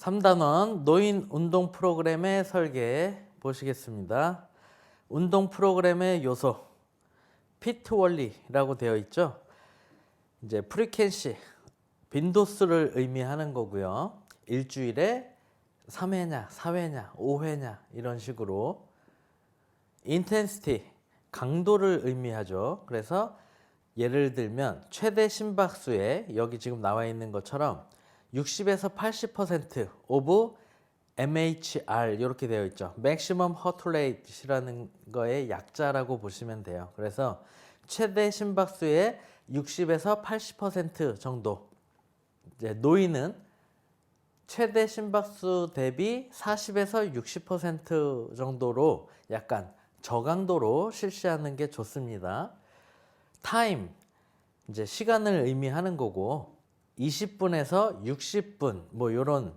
3단원 노인 운동 프로그램의 설계 보시겠습니다. 운동 프로그램의 요소 피트 원리라고 되어 있죠. 이제 프리켄시 빈도수를 의미하는 거고요. 일주일에 3회냐, 4회냐, 5회냐 이런 식으로 인텐시티 강도를 의미하죠. 그래서 예를 들면 최대 심박수에 여기 지금 나와 있는 것처럼 60에서 80% 오브 MHR 이렇게 되어 있죠. Maximum Heart Rate이라는 거의 약자라고 보시면 돼요. 그래서 최대 심박수의 60에서 80% 정도. 이제 노인은 최대 심박수 대비 40에서 60% 정도로 약간 저강도로 실시하는 게 좋습니다. 타임 이제 시간을 의미하는 거고 20분에서 60분 뭐 요런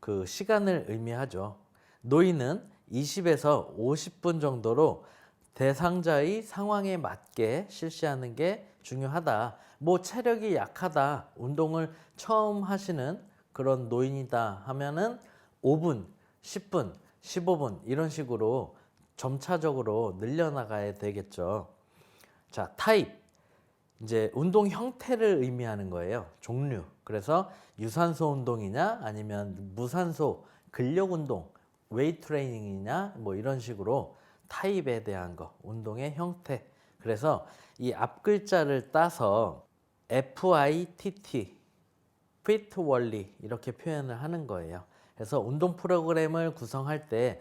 그 시간을 의미하죠. 노인은 20에서 50분 정도로 대상자의 상황에 맞게 실시하는 게 중요하다. 뭐 체력이 약하다. 운동을 처음 하시는 그런 노인이다 하면은 5분, 10분, 15분 이런 식으로 점차적으로 늘려나가야 되겠죠. 자, 타입. 이제 운동 형태를 의미하는 거예요. 종류. 그래서 유산소 운동이냐 아니면 무산소 근력 운동, 웨이트 트레이닝이냐 뭐 이런 식으로 타입에 대한 거, 운동의 형태. 그래서 이 앞 글자를 따서 FITT 피트 원리 이렇게 표현을 하는 거예요. 그래서 운동 프로그램을 구성할 때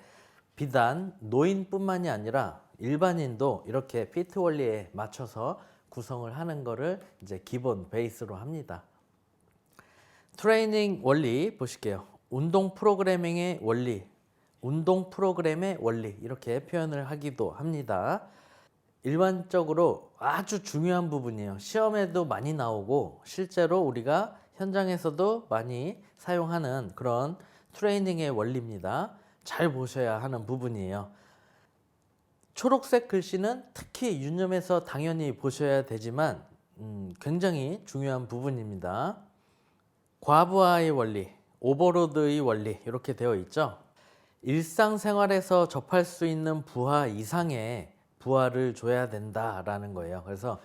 비단 노인뿐만이 아니라 일반인도 이렇게 피트 원리에 맞춰서 구성을 하는 거를 이제 기본 베이스로 합니다. 트레이닝 원리 보실게요. 운동 프로그래밍의 원리, 운동 프로그램의 원리 이렇게 표현을 하기도 합니다. 일반적으로 아주 중요한 부분이에요. 시험에도 많이 나오고 실제로 우리가 현장에서도 많이 사용하는 그런 트레이닝의 원리입니다. 잘 보셔야 하는 부분이에요. 초록색 글씨는 특히 유념해서 당연히 보셔야 되지만 음, 굉장히 중요한 부분입니다. 과부하의 원리, 오버로드의 원리 이렇게 되어 있죠. 일상생활에서 접할 수 있는 부하 이상의 부하를 줘야 된다라는 거예요. 그래서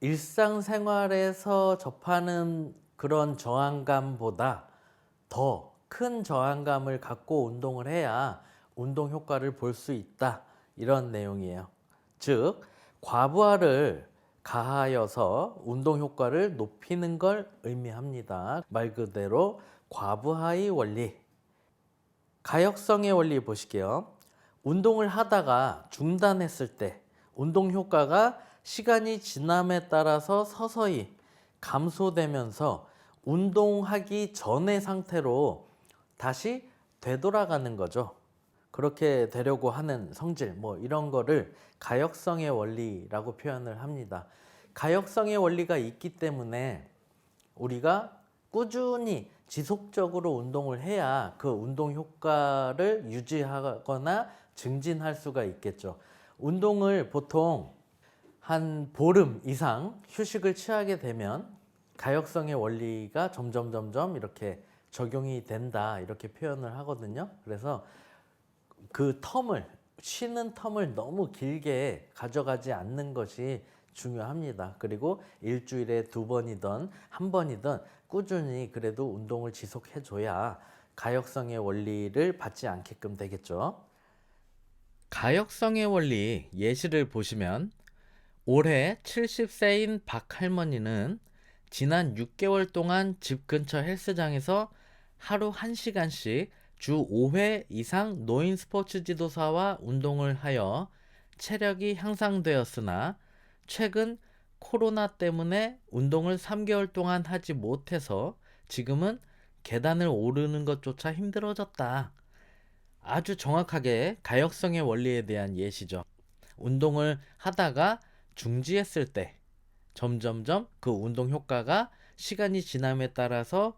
일상생활에서 접하는 그런 저항감보다 더 큰 저항감을 갖고 운동을 해야 운동 효과를 볼 수 있다. 이런 내용이에요. 즉, 과부하를 가하여서 운동 효과를 높이는 걸 의미합니다. 말 그대로 과부하의 원리. 가역성의 원리 보실게요. 운동을 하다가 중단했을 때 운동 효과가 시간이 지남에 따라서 서서히 감소되면서 운동하기 전의 상태로 다시 되돌아가는 거죠. 그렇게 되려고 하는 성질, 뭐 이런 거를 가역성의 원리라고 표현을 합니다. 가역성의 원리가 있기 때문에 우리가 꾸준히 지속적으로 운동을 해야 그 운동 효과를 유지하거나 증진할 수가 있겠죠. 운동을 보통 한 보름 이상 휴식을 취하게 되면 가역성의 원리가 점점 점점 이렇게 적용이 된다 이렇게 표현을 하거든요. 그래서 그 텀을 쉬는 텀을 너무 길게 가져가지 않는 것이 중요합니다. 그리고 일주일에 두 번이든 한 번이든 꾸준히 그래도 운동을 지속해 줘야 가역성의 원리를 받지 않게끔 되겠죠. 가역성의 원리 예시를 보시면 올해 70세인 박 할머니는 지난 6개월 동안 집 근처 헬스장에서 하루 1시간씩 주 5회 이상 노인 스포츠 지도사와 운동을 하여 체력이 향상되었으나 최근 코로나 때문에 운동을 3개월 동안 하지 못해서 지금은 계단을 오르는 것조차 힘들어졌다. 아주 정확하게 가역성의 원리에 대한 예시죠. 운동을 하다가 중지했을 때 점점점 그 운동 효과가 시간이 지남에 따라서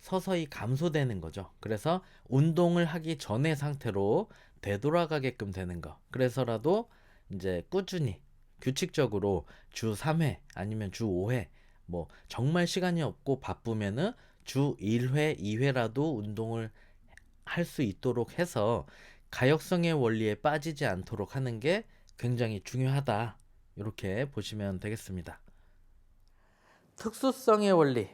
서서히 감소되는 거죠. 그래서 운동을 하기 전의 상태로 되돌아가게끔 되는 거. 그래서라도 이제 꾸준히 규칙적으로 주 3회 아니면 주 5회 뭐 정말 시간이 없고 바쁘면은 주 1회, 2회라도 운동을 할 수 있도록 해서 가역성의 원리에 빠지지 않도록 하는 게 굉장히 중요하다. 이렇게 보시면 되겠습니다. 특수성의 원리.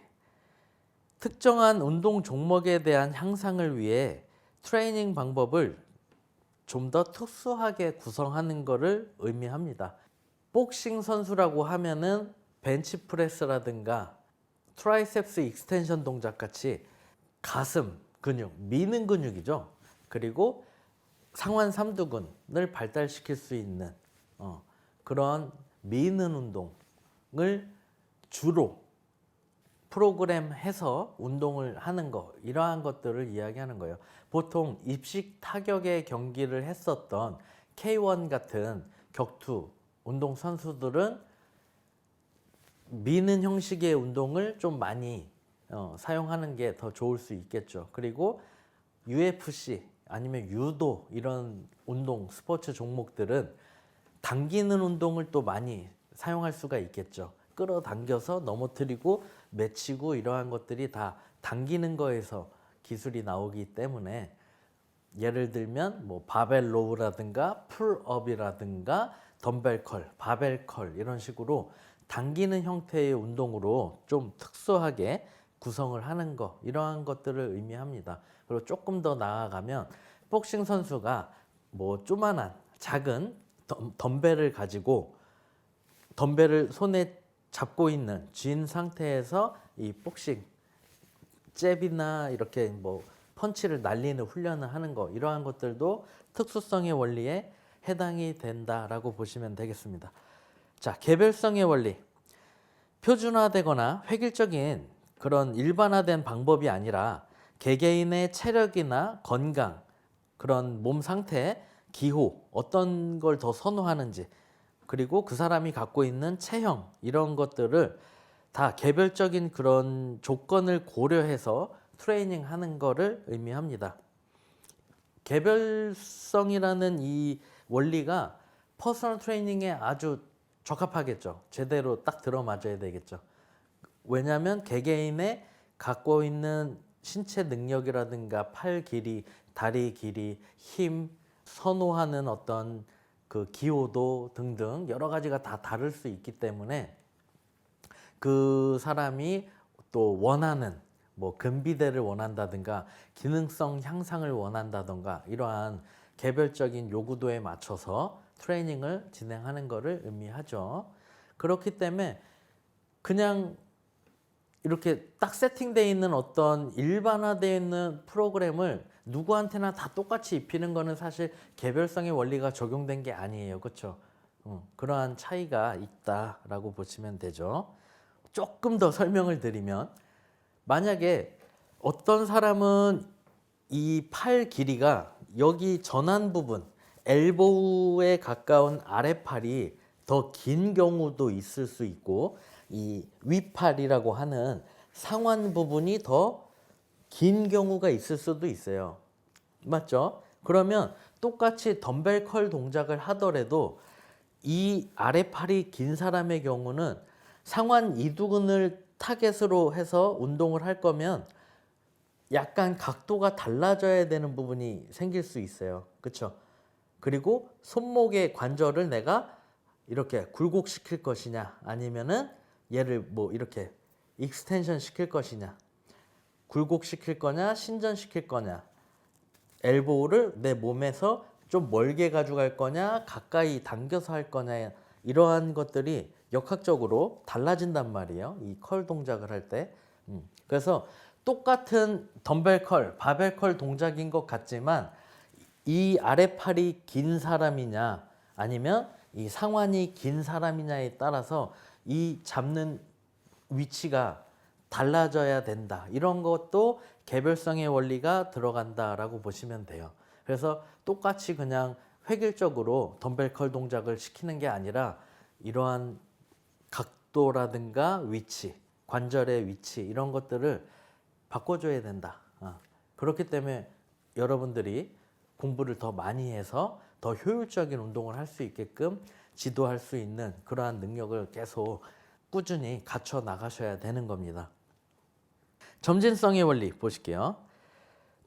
특정한 운동 종목에 대한 향상을 위해 트레이닝 방법을 좀 더 특수하게 구성하는 것을 의미합니다. 복싱 선수라고 하면은 벤치 프레스라든가 트라이셉스 익스텐션 동작 같이 가슴 근육, 미는 근육이죠. 그리고 상완 삼두근을 발달시킬 수 있는 어, 그런 미는 운동을 주로 프로그램 해서 운동을 하는 거 이러한 것들을 이야기하는 거예요. 보통 입식 타격의 경기를 했었던 K1 같은 격투 운동 선수들은 미는 형식의 운동을 좀 많이 어, 사용하는 게 더 좋을 수 있겠죠. 그리고 UFC 아니면 유도 이런 운동 스포츠 종목들은 당기는 운동을 또 많이 사용할 수가 있겠죠. 끌어당겨서 넘어뜨리고 맺히고 이러한 것들이 다 당기는 거에서 기술이 나오기 때문에 예를 들면 뭐 바벨 로우라든가 풀업이라든가 덤벨 컬, 바벨 컬 이런 식으로 당기는 형태의 운동으로 좀 특수하게 구성을 하는 거 이러한 것들을 의미합니다. 그리고 조금 더 나아가면 복싱 선수가 뭐 조만한 작은 덤- 덤벨을 가지고 덤벨을 손에 잡고 있는 쥔 상태에서 이 복싱 잽이나 이렇게 뭐 펀치를 날리는 훈련을 하는 거 이러한 것들도 특수성의 원리에 해당이 된다라고 보시면 되겠습니다. 자, 개별성의 원리. 표준화되거나 획일적인 그런 일반화된 방법이 아니라 개개인의 체력이나 건강, 그런 몸 상태, 기호, 어떤 걸 더 선호하는지, 그리고 그 사람이 갖고 있는 체형, 이런 것들을 다 개별적인 그런 조건을 고려해서 트레이닝 하는 거를 의미합니다. 개별성이라는 이 원리가 퍼스널 트레이닝에 아주 적합하겠죠. 제대로 딱 들어맞아야 되겠죠. 왜냐하면 개개인의 갖고 있는 신체 능력이라든가 팔 길이, 다리 길이, 힘, 선호하는 어떤 그 기호도 등등 여러 가지가 다 다를 수 있기 때문에 그 사람이 또 원하는 뭐 근비대를 원한다든가 기능성 향상을 원한다든가 이러한 개별적인 요구도에 맞춰서 트레이닝을 진행하는 것을 의미하죠. 그렇기 때문에 그냥 이렇게 딱 세팅되어 있는 어떤 일반화되어 있는 프로그램을 누구한테나 다 똑같이 입히는 거는 사실 개별성의 원리가 적용된 게 아니에요. 그렇죠? 그러한 차이가 있다라고 보시면 되죠. 조금 더 설명을 드리면 만약에 어떤 사람은 이 팔 길이가 여기 전환 부분 엘보우에 가까운 아래팔이 더 긴 경우도 있을 수 있고 이 위팔이라고 하는 상완 부분이 더 긴 경우가 있을 수도 있어요. 맞죠? 그러면 똑같이 덤벨 컬 동작을 하더라도 이 아래팔이 긴 사람의 경우는 상완 이두근을 타겟으로 해서 운동을 할 거면 약간 각도가 달라져야 되는 부분이 생길 수 있어요. 그렇죠? 그리고 손목의 관절을 내가 이렇게 굴곡시킬 것이냐 아니면은 얘를 뭐 이렇게 익스텐션 시킬 것이냐 굴곡시킬 거냐 신전시킬 거냐 엘보우를 내 몸에서 좀 멀게 가져갈 거냐 가까이 당겨서 할 거냐 이러한 것들이 역학적으로 달라진단 말이에요 이 컬 동작을 할때 음. 그래서 똑같은 덤벨 컬 바벨 컬 동작인 것 같지만 이 아래팔이 긴 사람이냐 아니면 이 상완이 긴 사람이냐에 따라서 이 잡는 위치가 달라져야 된다. 이런 것도 개별성의 원리가 들어간다라고 보시면 돼요. 그래서 똑같이 그냥 획일적으로 덤벨 컬 동작을 시키는 게 아니라 이러한 각도라든가 위치, 관절의 위치 이런 것들을 바꿔줘야 된다. 어. 그렇기 때문에 여러분들이 공부를 더 많이 해서 더 효율적인 운동을 할 수 있게끔 지도할 수 있는 그러한 능력을 계속 꾸준히 갖춰 나가셔야 되는 겁니다. 점진성의 원리 보실게요.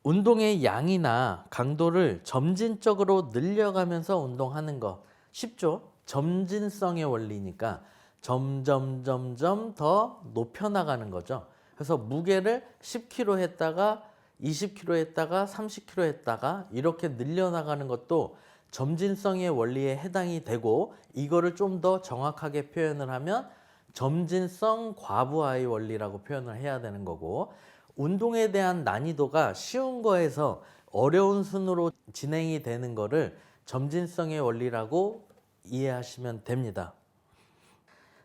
운동의 양이나 강도를 점진적으로 늘려가면서 운동하는 거 쉽죠? 점진성의 원리니까 점점 점점 더 높여 나가는 거죠. 그래서 무게를 10kg 했다가 20kg 했다가 30kg 했다가 이렇게 늘려 나가는 것도 점진성의 원리에 해당이 되고 이거를 좀 더 정확하게 표현을 하면 점진성 과부하의 원리라고 표현을 해야 되는 거고 운동에 대한 난이도가 쉬운 거에서 어려운 순으로 진행이 되는 거를 점진성의 원리라고 이해하시면 됩니다.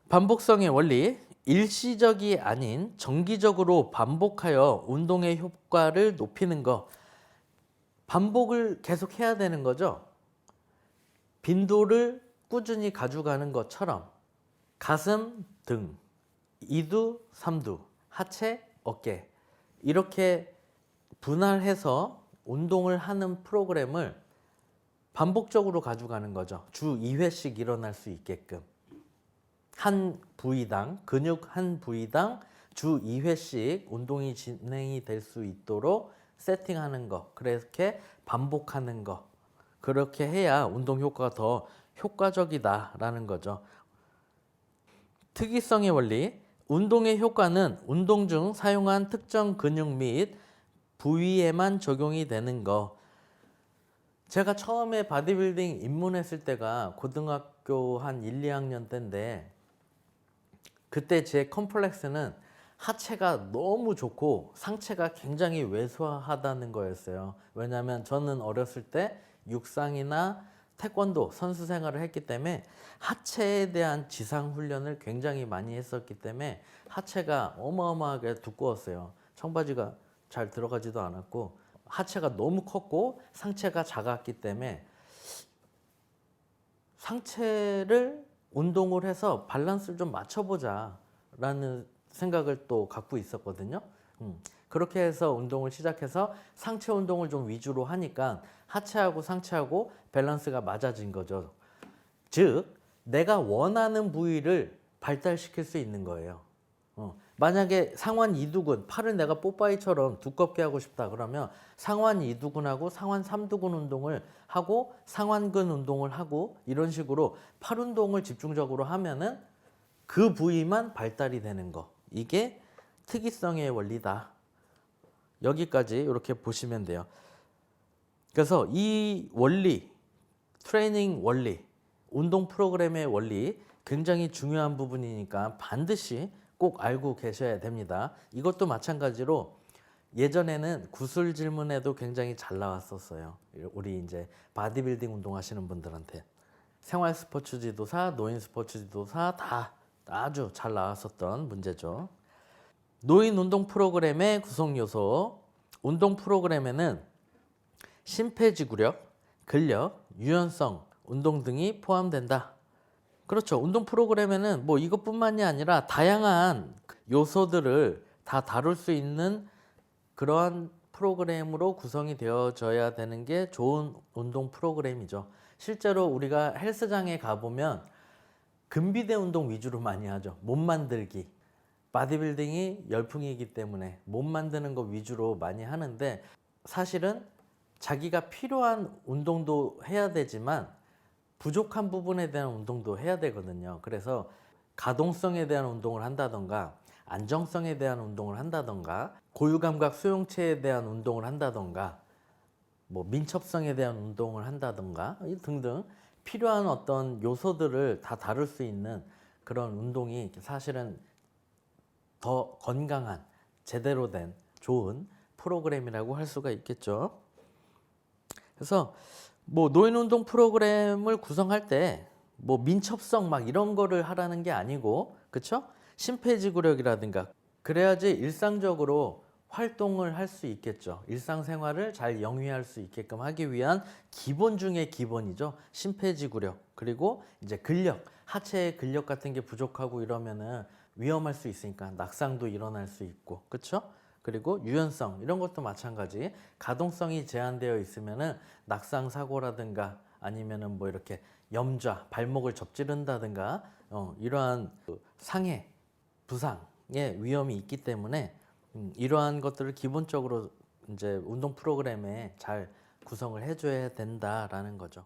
반복성의 원리 일시적이 아닌 정기적으로 반복하여 운동의 효과를 높이는 거 반복을 계속 해야 되는 거죠. 빈도를 꾸준히 가져가는 것처럼 가슴, 등, 이두, 삼두, 하체, 어깨 이렇게 분할해서 운동을 하는 프로그램을 반복적으로 가져가는 거죠. 주 2회씩 일어날 수 있게끔. 한 부위당, 근육 한 부위당 주 2회씩 운동이 진행이 될 수 있도록 세팅하는 거. 그렇게 반복하는 거. 그렇게 해야 운동 효과가 더 효과적이다라는 거죠. 특이성의 원리. 운동의 효과는 운동 중 사용한 특정 근육 및 부위에만 적용이 되는 거. 제가 처음에 바디빌딩 입문했을 때가 고등학교 한 1, 2학년 때인데 그때 제 컴플렉스는 하체가 너무 좋고 상체가 굉장히 왜소하다는 거였어요. 왜냐하면 저는 어렸을 때 육상이나 태권도 선수 생활을 했기 때문에 하체에 대한 지상 훈련을 굉장히 많이 했었기 때문에 하체가 어마어마하게 두꺼웠어요. 청바지가 잘 들어가지도 않았고 하체가 너무 컸고 상체가 작았기 때문에 상체를 운동을 해서 밸런스를 좀 맞춰보자 라는 생각을 또 갖고 있었거든요. 음, 그렇게 해서 운동을 시작해서 상체 운동을 좀 위주로 하니까 하체하고 상체하고 밸런스가 맞아진 거죠. 즉, 내가 원하는 부위를 발달시킬 수 있는 거예요. 어, 만약에 상완 이두근, 팔을 내가 뽀빠이처럼 두껍게 하고 싶다 그러면 상완 이두근하고 상완 삼두근 운동을 하고 상완근 운동을 하고 이런 식으로 팔 운동을 집중적으로 하면은 그 부위만 발달이 되는 거. 이게 특이성의 원리다. 여기까지 이렇게 보시면 돼요. 그래서 이 원리, 트레이닝 원리, 운동 프로그램의 원리 굉장히 중요한 부분이니까 반드시 꼭 알고 계셔야 됩니다. 이것도 마찬가지로 예전에는 구술 질문에도 굉장히 잘 나왔었어요. 우리 이제 바디빌딩 운동하시는 분들한테 생활 스포츠 지도사, 노인 스포츠 지도사 다 아주 잘 나왔었던 문제죠. 노인 운동 프로그램의 구성 요소. 운동 프로그램에는 심폐지구력, 근력, 유연성, 운동 등이 포함된다. 그렇죠. 운동 프로그램에는 뭐 이것뿐만이 아니라 다양한 요소들을 다 다룰 수 있는 그러한 프로그램으로 구성이 되어져야 되는 게 좋은 운동 프로그램이죠. 실제로 우리가 헬스장에 가보면 근비대 운동 위주로 많이 하죠. 몸 만들기. 바디빌딩이 열풍이기 때문에 몸 만드는 거 위주로 많이 하는데 사실은 자기가 필요한 운동도 해야 되지만 부족한 부분에 대한 운동도 해야 되거든요. 그래서 가동성에 대한 운동을 한다던가 안정성에 대한 운동을 한다던가 고유감각 수용체에 대한 운동을 한다던가 뭐 민첩성에 대한 운동을 한다던가 등등 필요한 어떤 요소들을 다 다룰 수 있는 그런 운동이 사실은 더 건강한 제대로 된 좋은 프로그램이라고 할 수가 있겠죠. 그래서 뭐 노인 운동 프로그램을 구성할 때 뭐 민첩성 막 이런 거를 하라는 게 아니고 그렇죠? 심폐지구력이라든가 그래야지 일상적으로 활동을 할 수 있겠죠. 일상생활을 잘 영위할 수 있게끔 하기 위한 기본 중의 기본이죠. 심폐지구력 그리고 이제 근력 하체의 근력 같은 게 부족하고 이러면은 위험할 수 있으니까 낙상도 일어날 수 있고 그렇죠? 그리고 유연성 이런 것도 마찬가지 가동성이 제한되어 있으면은 낙상 사고라든가 아니면은 뭐 이렇게 염좌 발목을 접지른다든가 어, 이러한 그 상해 부상의 위험이 있기 때문에 음, 이러한 것들을 기본적으로 이제 운동 프로그램에 잘 구성을 해줘야 된다라는 거죠.